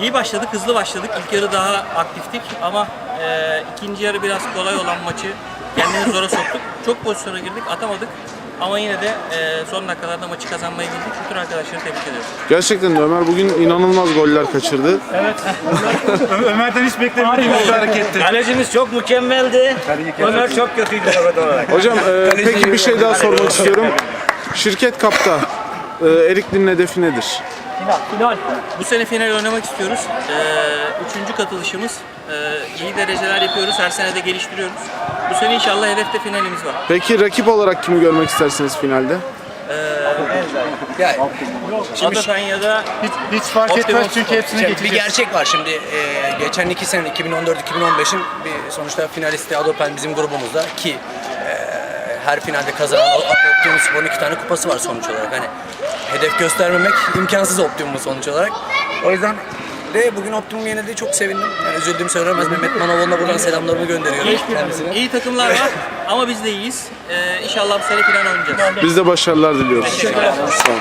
İyi başladık, hızlı başladık. İlk yarı daha aktiftik ama e, ikinci yarı biraz kolay olan maçı kendimizi zora soktuk. Çok pozisyona girdik, atamadık. Ama yine de e, son dakikalarda maçı kazanmayı bildik. Bütün arkadaşları tebrik ediyorum. Gerçekten de Ömer bugün inanılmaz goller kaçırdı. Ömer'den hiç beklemediğim bir hareketti. Kalecimiz çok mükemmeldi. Ömer çok kötüydü forvet olarak. Hocam e, peki bir şey daha sormak istiyorum. Şirket Kap'ta e, Erikli'nin hedefi nedir? Bu sene final oynamak istiyoruz. E, üçüncü katılışımız. E, iyi dereceler yapıyoruz, her sene de geliştiriyoruz. Bu sene inşallah hedefte finalimiz var. Peki rakip olarak kimi görmek istersiniz finalde? Adapanya'da Hiç, hiç fark etmez çünkü hepsini Şey, bir geçeceğiz. gerçek var şimdi. Ee, geçen iki sene 2014-2015'in bir sonuçta finalisti Adopen bizim grubumuzda ki e, her finalde kazanan Optimum Spor'un iki tane kupası var sonuç olarak. Hani hedef göstermemek imkansız Optimum'un sonuç olarak. O yüzden de bugün Optimum yenildiği çok sevindim. Yani üzüldüğüm söylemez. Mehmet Manoğlu'na buradan selamlarımı gönderiyorum kendisine. iyi takımlar var ama biz de iyiyiz. E, inşallah bu sene final oynayacağız. Biz de başarılar diliyoruz. Sağ olun.